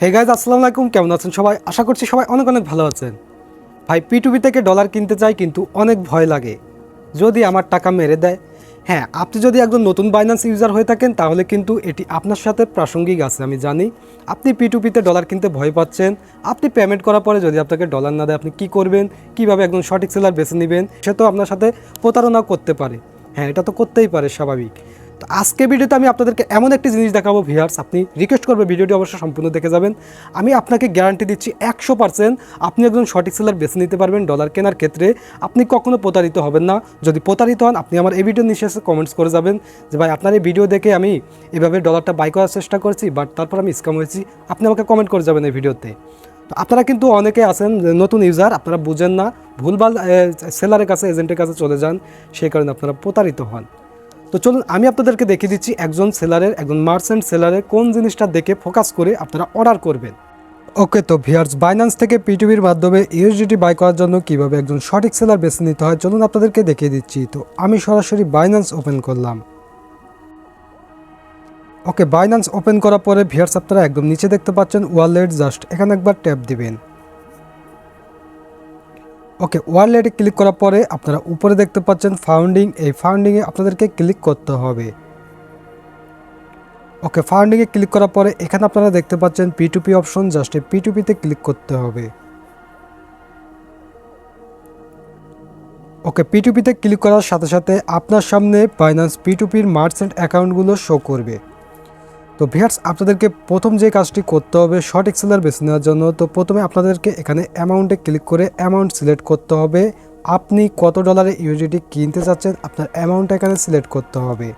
Hey guys আসসালামু আলাইকুম। কেমন আছেন সবাই? আশা করছি সবাই অনেক অনেক ভালো আছেন। ভাই পিটুপি থেকে ডলার কিনতে চাই কিন্তু অনেক ভয় লাগে। যদি আমার টাকা মেরে দেয় হ্যাঁ আপনি যদি একজন নতুন বাইন্যান্স ইউজার হয়ে থাকেন, তাহলে কিন্তু এটি আপনার সাথে প্রাসঙ্গিক আছে, আমি জানি। আপনি পিটুপিতে ডলার কিনতে ভয় পাচ্ছেন। আপনি পেমেন্ট করার পরে যদি আপনাকে ডলার না দেয়, আপনি কী করবেন? কীভাবে একজন সঠিক সেলার বেছে নেবেন? সে তো আপনার সাথে প্রতারণা করতে পারে। হ্যাঁ এটা তো করতেই পারে, স্বাভাবিক। তো আজকে ভিডিওতে আমি আপনাদেরকে এমন একটি জিনিস দেখাবো ভিউয়ার্স আপনি রিকোয়েস্ট করবে, ভিডিওটি অবশ্যই সম্পূর্ণ দেখে যাবেন। আমি আপনাকে গ্যারান্টি দিচ্ছি একশো পার্সেন্ট আপনি একজন সঠিক সেলার বেছে নিতে পারবেন ডলার কেনার ক্ষেত্রে। আপনি কখনো প্রতারিত হবেন না। যদি প্রতারিত হন, আপনি আমার এই ভিডিও নিচে কমেন্টস করে যাবেন যে, ভাই, আপনার এই ভিডিও দেখে আমি এভাবে ডলারটা বাই করার চেষ্টা করছি বাট তারপর আমি স্ক্যাম হয়েছি। আপনি আমাকে কমেন্ট করে যাবেন এই ভিডিওতে তো আপনারা কিন্তু অনেকে আছেন নতুন ইউজার আপনারা বুঝেন না। ভুলভাল সেলারের কাছে এজেন্টের কাছে চলে যান, সেই কারণে আপনারা প্রতারিত হন। তো চলুন, আমি আপনাদেরকে দেখিয়ে দিচ্ছি একজন সেলারের, একজন মার্চেন্ট সেলারের কোন জিনিসটা দেখে ফোকাস করে আপনারা অর্ডার করবেন। ওকে তো ভিয়ার্স বাইন্যান্স থেকে পিটিভির মাধ্যমে ইউএসডিটি বাই করার জন্য কীভাবে একজন সঠিক সেলার বেছে নিতে হয়, চলুন আপনাদেরকে দেখিয়ে দিচ্ছি। তো আমি সরাসরি বাইন্যান্স ওপেন করলাম। ওকে বাইন্যান্স ওপেন করার পরে ভিয়ার্স আপনারা একদম নিচে দেখতে পাচ্ছেন ওয়ালেট জাস্ট এখানে একবার ট্যাপ দিবেন। ওকে ওয়ালেটে ক্লিক করার পরে আপনারা উপরে দেখতে পাচ্ছেন ফাউন্ডিং এই ফাউন্ডিংয়ে আপনাদেরকে ক্লিক করতে হবে। ওকে ফাউন্ডিংয়ে ক্লিক করার পরে এখানে আপনারা দেখতে পাচ্ছেন পিটুপি অপশন জাস্ট এই পিটুপিতে ক্লিক করতে হবে। ওকে পিটুপিতে ক্লিক করার সাথে সাথে আপনার সামনে ফাইন্যান্স পিটুপির মার্চেন্ট অ্যাকাউন্টগুলো শো করবে। তো ভিয়ার্স আপনাদেরকে প্রথম যে কাজটি করতে হবে শর্ট এক্সেলার বেছে নেওয়ার জন্য, তো প্রথমে আপনাদেরকে এখানে অ্যামাউন্টে ক্লিক করে অ্যামাউন্ট সিলেক্ট করতে হবে। আপনি কত ডলারে ইউজিটি কিনতে চাচ্ছেন আপনার অ্যামাউন্টটা এখানে সিলেক্ট করতে হবে।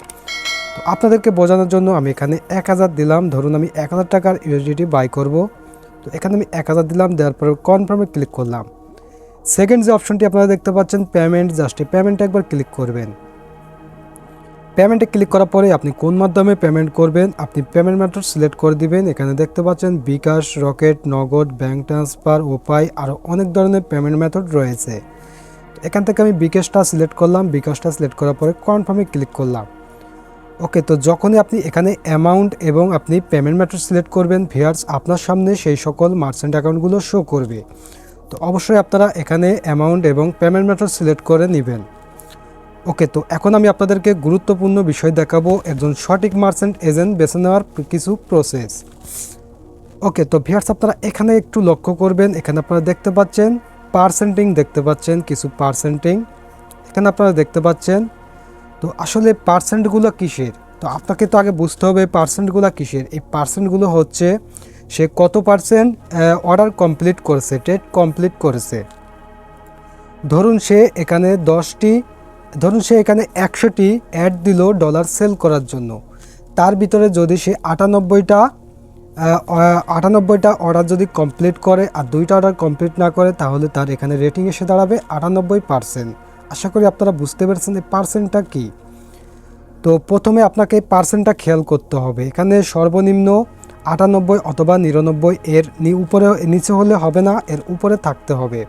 তো আপনাদেরকে বোঝানোর জন্য আমি এখানে এক হাজার দিলাম, ধরুন আমি এক হাজার টাকার ইউজিটি বাই করব। তো এখানে আমি এক হাজার দিলাম, দেওয়ার পরে কনফার্মে ক্লিক করলাম। সেকেন্ড যে অপশনটি আপনারা দেখতে পাচ্ছেন পেমেন্ট জাস্ট পেমেন্টে একবার ক্লিক করবেন। পেমেন্টে ক্লিক করার পরে আপনি কোন মাধ্যমে পেমেন্ট করবেন, আপনি পেমেন্ট মেথড সিলেক্ট করে দিবেন। এখানে দেখতে পাচ্ছেন bKash, Rocket, Nagad bank transfer উপায় আরও অনেক ধরনের পেমেন্ট মেথড রয়েছে। এখান থেকে আমি বিকাশটা সিলেক্ট করলাম। বিকাশটা সিলেক্ট করার পরে কনফার্মে ক্লিক করলাম। ওকে, তো যখনই আপনি এখানে অ্যামাউন্ট এবং আপনি পেমেন্ট মেথড সিলেক্ট করবেন, ভিয়ার্স আপনার সামনে সেই সকল মার্চেন্ট অ্যাকাউন্টগুলো শো করবে। তো অবশ্যই আপনারা এখানে অ্যামাউন্ট এবং পেমেন্ট মেথড সিলেক্ট করে নেবেন। ওকে, তো এখন আমি আপনাদেরকে গুরুত্বপূর্ণ বিষয় দেখাবো একজন সঠিক মার্চেন্ট এজেন্ট বেছে নেওয়ার কিছু প্রসেস ওকে, তো ভিয়ার্স আপনারা এখানে একটু লক্ষ্য করবেন। এখানে আপনারা দেখতে পাচ্ছেন পার্সেন্টিং দেখতে পাচ্ছেন কিছু পার্সেন্টিং এখানে আপনারা দেখতে পাচ্ছেন, তো আসলে পার্সেন্টগুলো কিসের? তো আপনাকে তো আগে বুঝতে হবে পার্সেন্টগুলো কিসের? এই পার্সেন্টগুলো হচ্ছে সে কত পার্সেন্ট অর্ডার কমপ্লিট করেছে টেট কমপ্লিট করেছে। ধরুন সে এখানে দশটি ধরুন সে এখানে একশোটি অ্যাড দিল ডলার সেল করার জন্য। তার ভিতরে যদি সে আটানব্বইটা আটানব্বইটা অর্ডার যদি কমপ্লিট করে আর দুইটা অর্ডার কমপ্লিট না করে, তাহলে তার এখানে রেটিং এসে দাঁড়াবে আটানব্বই পার্সেন্ট আশা করি আপনারা বুঝতে পারছেন এই পার্সেন্টটা কী। তো প্রথমে আপনাকে এই পার্সেন্টটা খেয়াল করতে হবে। এখানে সর্বনিম্ন আটানব্বই অথবা নিরানব্বই এর উপরে, নিচে হলে হবে না, এর উপরে থাকতে হবে।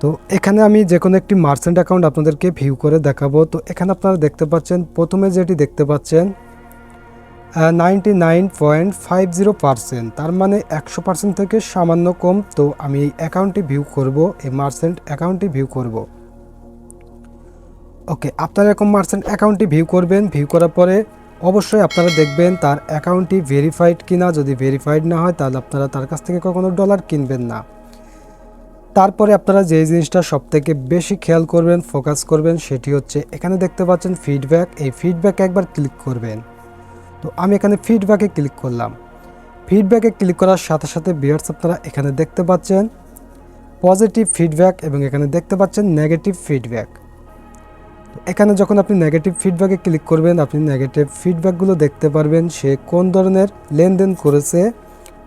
তো এখানে আমি যে কোনো একটি মার্চেন্ট অ্যাকাউন্ট আপনাদেরকে ভিউ করে দেখাবো। তো এখানে আপনারা দেখতে পাচ্ছেন, প্রথমে যেটি দেখতে পাচ্ছেন ninety nine point five zero percent তার মানে একশো পার্সেন্ট থেকে সামান্য কম। তো আমি এই অ্যাকাউন্টটি ভিউ করব, এই মার্চেন্ট অ্যাকাউন্টটি ভিউ করব। ওকে আপনারা এরকম মার্চেন্ট অ্যাকাউন্টটি ভিউ করবেন। ভিউ করার পরে অবশ্যই আপনারা দেখবেন তার অ্যাকাউন্টটি ভেরিফাইড কিনা। যদি ভেরিফাইড না হয়, তাহলে আপনারা তার কাছ থেকে কখনো ডলার কিনবেন না। তারপরে আপনারা যে জিনিসটা সবথেকে বেশি খেয়াল করবেন ফোকাস করবেন সেটি হচ্ছে এখানে দেখতে পাচ্ছেন ফিডব্যাক এই ফিডব্যাকে একবার ক্লিক করবেন। তো আমি এখানে ফিডব্যাকে ক্লিক করলাম। ফিডব্যাকে ক্লিক করার সাথে সাথে বিয়ার্স আপনারা এখানে দেখতে পাচ্ছেন পজিটিভ ফিডব্যাক এবং এখানে দেখতে পাচ্ছেন নেগেটিভ ফিডব্যাক এখানে যখন আপনি নেগেটিভ ফিডব্যাকে ক্লিক করবেন, আপনি নেগেটিভ ফিডব্যাকগুলো দেখতে পারবেন সে কোন ধরনের লেনদেন করেছে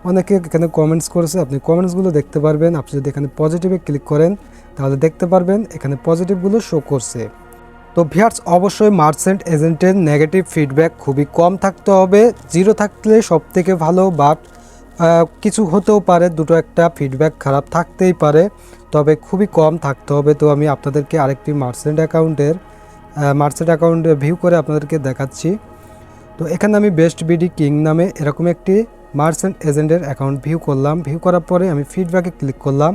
অনেকে এখানে কমেন্টস করেছে, আপনি কমেন্টসগুলো দেখতে পারবেন। আপনি যদি এখানে পজিটিভে ক্লিক করেন, তাহলে দেখতে পারবেন এখানে পজিটিভগুলো শো করছে। তো ভিয়ার্স, অবশ্যই মার্চেন্ট এজেন্টের নেগেটিভ ফিডব্যাক খুবই কম থাকতে হবে। জিরো থাকলে সব থেকে ভালো বাট কিছু হতেও পারে, দুটো একটা ফিডব্যাক খারাপ থাকতেই পারে, তবে খুবই কম থাকতে হবে। তো আমি আপনাদেরকে আরেকটি মার্চেন্ট অ্যাকাউন্টের মার্চেন্ট অ্যাকাউন্ট ভিউ করে আপনাদেরকে দেখাচ্ছি। তো এখানে আমি বেস্ট বিডি কিং নামে এরকম একটি মার্চেন্ট এজেন্টের অ্যাকাউন্ট ভিউ করলাম। ভিউ করার পরে আমি ফিডব্যাকে ক্লিক করলাম।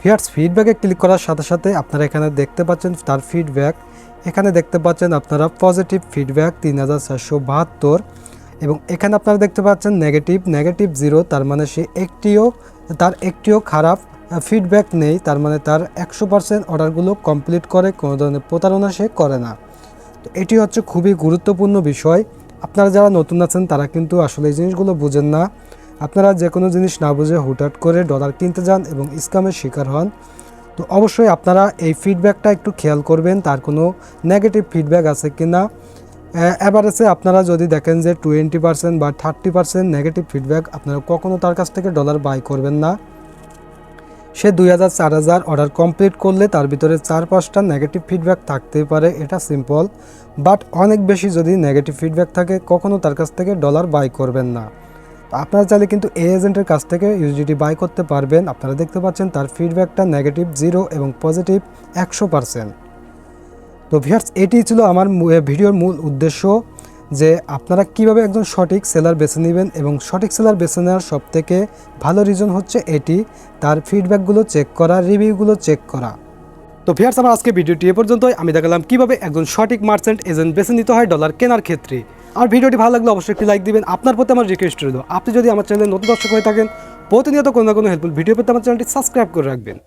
ভিয়ার্স ফিডব্যাকে ক্লিক করার সাথে সাথে আপনারা এখানে দেখতে পাচ্ছেন তার ফিডব্যাক এখানে দেখতে পাচ্ছেন আপনারা পজিটিভ ফিডব্যাক তিন হাজার চারশো বাহাত্তর এবং এখানে আপনারা দেখতে পাচ্ছেন নেগেটিভ নেগেটিভ জিরো তার মানে সে একটিও, তার একটিও খারাপ ফিডব্যাক নেই, তার মানে তার একশো পার্সেন্ট অর্ডারগুলো কমপ্লিট করে, কোনো ধরনের প্রতারণা সে করে না। তো এটি হচ্ছে খুবই গুরুত্বপূর্ণ বিষয়। আপনারা যারা নতুন আছেন, তারা কিন্তু আসলে এই জিনিসগুলো বুঝেন না। আপনারা যে কোনো জিনিস না বুঝে হুটহাট করে ডলার কিনতে যান এবং স্ক্যামের শিকার হন। তো অবশ্যই আপনারা এই ফিডব্যাকটা একটু খেয়াল করবেন, তার কোনো নেগেটিভ ফিডব্যাক আছে কি না অ্যাভারেজে আপনারা যদি দেখেন যে টোয়েন্টি পার্সেন্ট বা থার্টি পার্সেন্ট নেগেটিভ ফিডব্যাক আপনারা কখনও তার কাছ থেকে ডলার বাই করবেন না। সে দুই হাজার চার হাজার অর্ডার কমপ্লিট করলে তার ভিতরে চার পাঁচটা নেগেটিভ ফিডব্যাক থাকতেই পারে, এটা সিম্পল বাট অনেক বেশি যদি নেগেটিভ ফিডব্যাক থাকে কখনও তার কাছ থেকে ডলার বাই করবেন না। আপনারা চাইলে কিন্তু এ এজেন্টের কাছ থেকে ইউজিটি বাই করতে পারবেন, আপনারা দেখতে পাচ্ছেন তার ফিডব্যাকটা নেগেটিভ জিরো এবং পজিটিভ একশো পারসেন্ট তো ভিয়ার্স এটি ছিল আমার ভিডিওর মূল উদ্দেশ্য। যে আপনারা কীভাবে একজন সঠিক সেলার বেছে নেবেন এবং সঠিক সেলার বেছে নেওয়ার সবথেকে ভালো রিজন হচ্ছে এটি। তার ফিডব্যাকগুলো চেক করা রিভিউগুলো চেক করা। তো ভিয়ার্স আমার আজকে ভিডিওটি এ পর্যন্তই। আমি দেখালাম কীভাবে একজন সঠিক মার্চেন্ট এজেন্ট বেছে নিতে হয় ডলার কেনার ক্ষেত্রে। আর ভিডিওটি ভালো লাগলে অবশ্যই একটি লাইক দিবেন। আপনার প্রতি আমার রিকোয়েস্ট রইল, আপনি যদি আমার চ্যানেলে নতুন দর্শক হয়ে থাকেন, প্রতিনিয়ত কোনো না কোনো হেল্পফুল ভিডিও পেতে আমার চ্যানেলটি সাবস্ক্রাইব করে রাখবেন।